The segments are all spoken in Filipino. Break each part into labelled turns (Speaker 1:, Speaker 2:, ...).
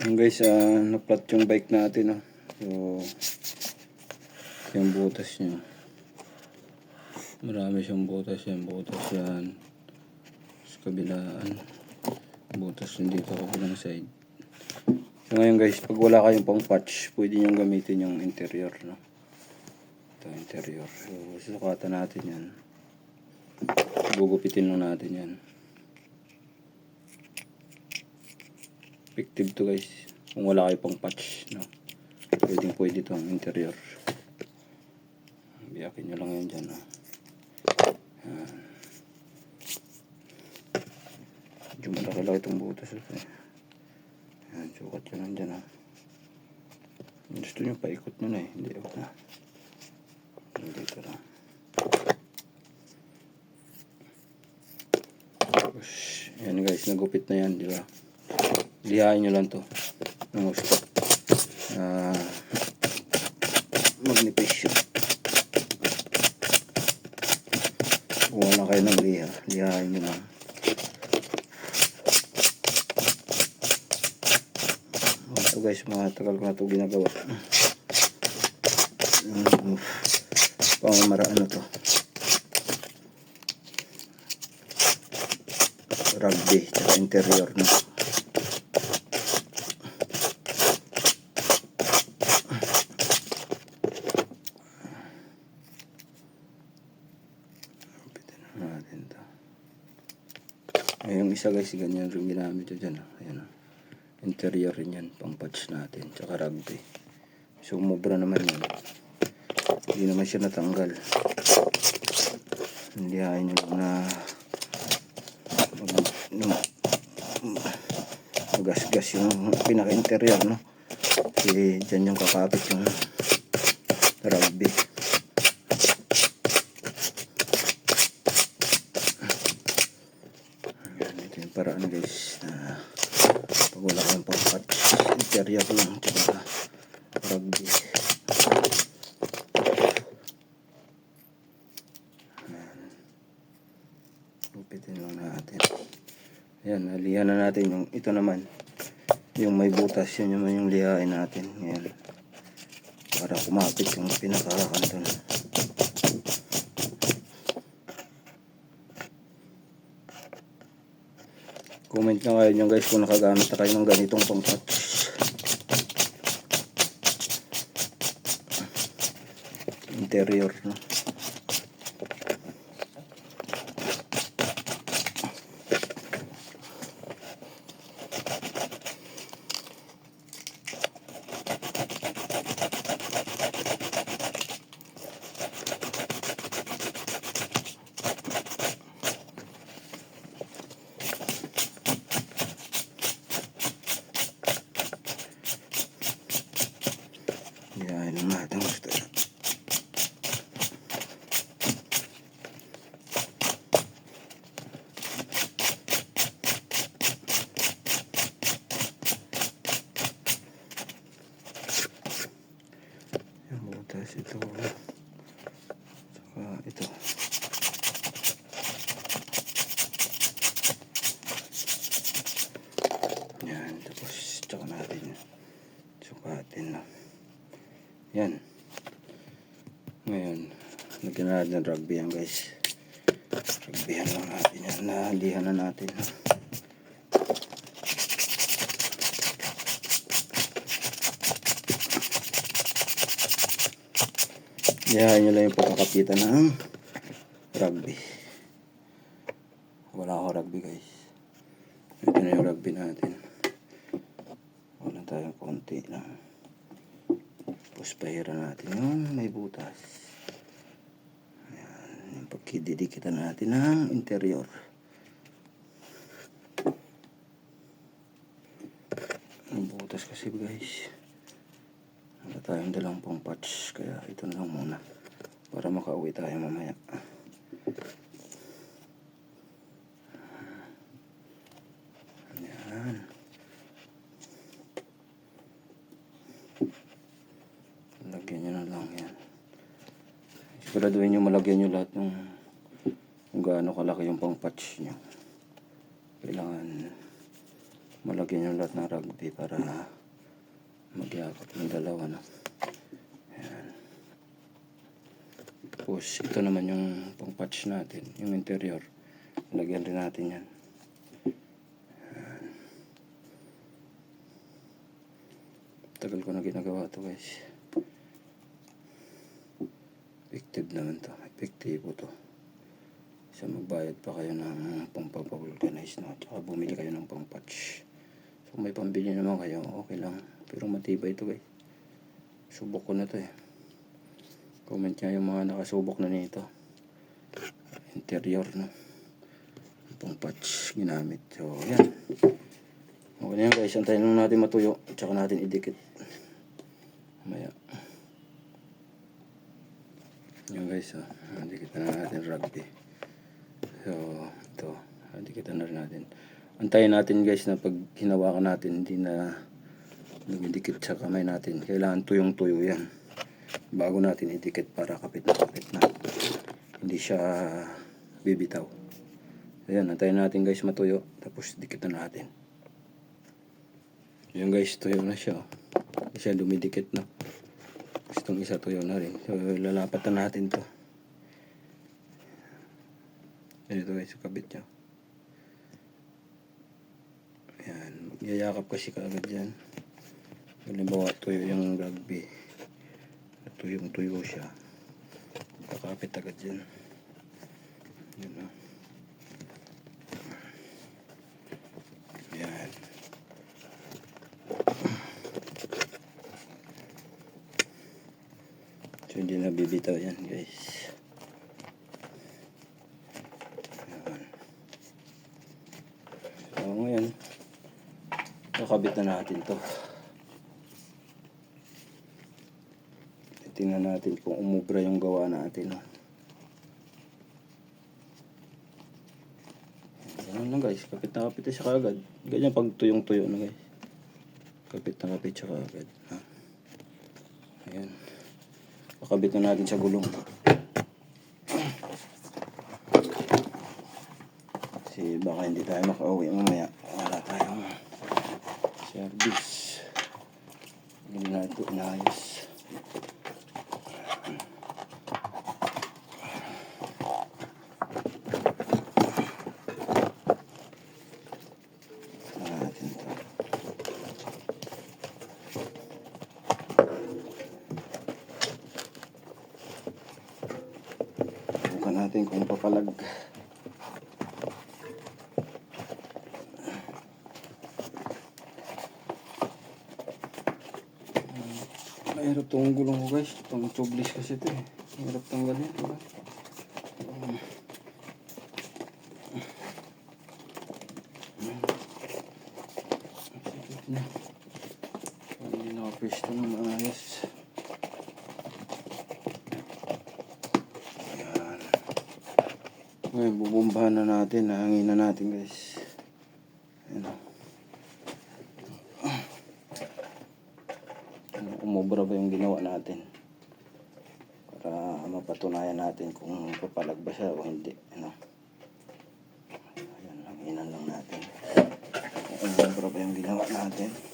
Speaker 1: Yung guys, ah, na-flat yung bike natin. Oh. So, yung butas niya. Marami siyang butas yan. Butas yan. Sa kabilaan. Butas din dito kabilang side. So ngayon guys, pag wala kayong pang patch, pwede nyo gamitin yung interior. No? Ito, interior. So, susukatan natin yan. Gugupitin lang natin yan. Effective to guys. Kung wala kayo pang patch. No? Pwede pwede itong interior. Biyakin nyo lang yan dyan. No? Yan. Medyo malaki-laki itong butas. Eh. Yan, sukat yun nandyan. Ah. Gusto nyo paikot nyo na eh. Hindi ako na. Dito lang. Yan guys, nagupit na yan, di ba? Lihain nyo lang to. Ng gusto. Ah, magnipis yun. Kung wala kayo ng liha, lihain nyo lang. Ito guys, mga tagal ko na ito ginagawa. Mm, Pamamaraan na to. Rugby, tsaka interior na. Pitin na natin to. Eh, yung isa guys, ganyan rin ginamit ko dyan. ah. Ayan ah. Interior rin yan, pang patch natin, tsaka rugby. So, umubra naman yan. Hindi naman siya natanggal. Hindi ayaw nyo lang na magasgas yung pinaka-interior, no? Kasi dyan yung kakapit yung rugby. Ayan, paraan guys na pag wala kayong pang patch, interior lang, tsaka rugby. Gupitin lang natin. Ayan, nalihan na natin yung ito naman. Yung may butas, yun naman yung lihain natin. Ayan. Para kumapit yung pinakakanto na. Comment na kayo nyo guys kung nakagamit na kayo ng ganitong pang patch. Interior, no? Yan ang natin gusto. Yung butas ito. Saka ito. Yan. Tapos tsaka natin sukatin na. Yan. Ngayon, lagyan na natin ng rugby yan guys. Rugby lang natin yan. Nahalihan na natin. Yahain nyo lang yung pagkakapitan ng rugby. Wala ako rugby guys. Ito na yung rugby natin. Wala tayong konti lang. Tapos natin yung may butas. Ayan, yung pagkididikitan natin ng interior. Ang butas kasi guys. Wala tayong dalang pang patch. Kaya ito na lang muna. Para makauwi tayo mamaya. Ayan. Lagyan nyo na lang yan. Siguraduhin nyo malagyan nyo lahat ng kung gaano kalaki yung pang patch nyo. Kailangan malagyan yung lahat ng rugby para magyakap ng dalawa na. Ayan. Tapos ito naman yung pang patch natin, yung interior. Lagyan rin natin yan. Ayan. Tagal ko na ginagawa to guys. Effective naman to. Epektibo to. Sa magbayad pa kayo ng pampapavulcanize na tsaka bumili kayo ng pang patch. So may pambili naman kayo, okay lang. Pero matibay ito guys. Subok ko na to eh. Comment nyo yung mga nakasubok na nito. Interior no. Pang patch ginamit. So yan. Okay na yan guys. Antayin lang natin matuyo. Tsaka natin idikit. Maya. Yan guys. Oh. Dikit na natin rugby. So ito. Dikitan na natin. Antayin natin guys na pag hinawakan natin hindi na nagdikit sa kamay natin. Kailangan tuyong-tuyo yan. Bago natin idikit para kapit na kapit na. Hindi siya bibitaw. Ayan, antayin natin guys matuyo. Tapos dikit na natin. Yan guys, tuyo na siya. oh. Hindi siya dumidikit na. Itong isa tuyo na rin. So, lalapat na natin to. Ganito guys, kabit niya. Ayan, magyayakap kasi kaagad yan. Halimbawa, tuyo yung rugby. Tuyong tuyo siya. Kakapit agad yan. Yun na. Yan. So, hindi na bibitaw yan, guys. Yan. So, ngayon, kakabit na natin to. Tingnan natin kung umubra yung gawa natin. Ganun lang guys, kapit na kapit siya kaagad. Ganyan pag tuyong-tuyo na guys. Kapit na kapit siya kaagad. Ha? Ayan. Kakabit na natin sa gulong. Kasi baka hindi tayo makauwi mamaya. Wala tayong service. Hindi natin inayos. natin to. Subukan natin kung papalag. Mahirap tong gulong ko guys. Pang tubeless kasi ito eh. Mahirap tanggalin. Diba? Sakit na. Hindi nakapwesto ng maayos. Ngayon, bubumbahan na natin. Nahangin na natin guys. Ayan. Ano, Umubra ba yung ginawa natin? Para mapatunayan natin kung papalag ba siya o hindi. Ano? Ayan, hanginan lang natin. Kung umubra ba yung ginawa natin.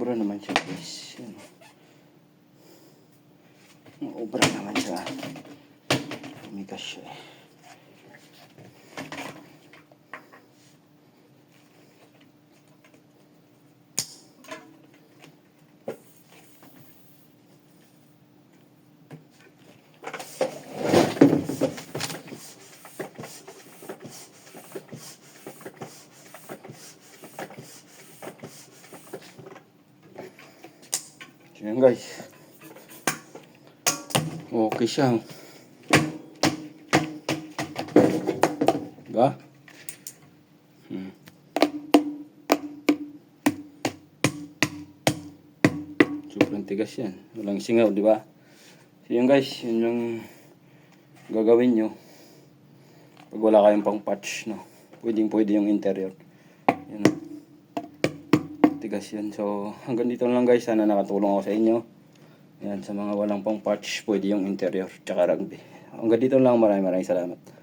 Speaker 1: Obra naman siya guys. Yan. Obra naman siya. Tumikas siya eh. So yan guys. Okay siya. Diba? Hmm. Sobrang tigas yan. Walang singaw, di ba? So yun guys, yun yung gagawin nyo. Pag wala kayong pang patch, no? Pwedeng pwede yung interior. Yan. Tigas yan. So, hanggang dito lang guys. Sana nakatulong ako sa inyo. Yan, sa mga walang pang patch, pwede yung interior, tsaka rugby. Hanggang dito lang. Maraming maraming salamat.